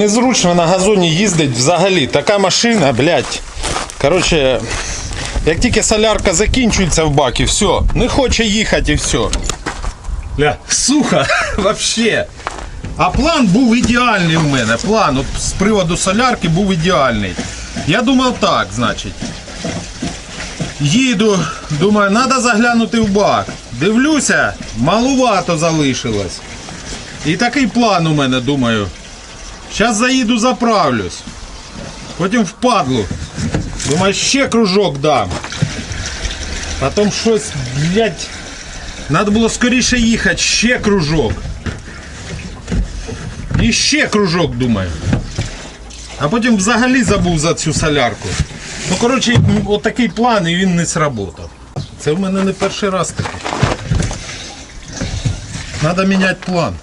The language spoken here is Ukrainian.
незручно на газоні їздить взагалі. Така машина, блядь. Коротше, як тільки солярка закінчується в бакі, все, не хоче їхати і все. Бля, сухо, вообще. А план був ідеальний у мене. План от з приводу солярки був ідеальний. Я думав так, значить. Їду, думаю, треба заглянути в бак. Дивлюся, малувато залишилось. І такий план у мене, думаю. Зараз заїду, заправлюсь. Потім впадлу. Думаю, ще кружок дам. Потім щось, блядь, треба було скоріше їхати, ще кружок. І ще кружок, думаю. А потім взагалі забув за цю солярку. Ну, коротше, отакий план і він не сработав. Це в мене не перший раз таке. Треба міняти план.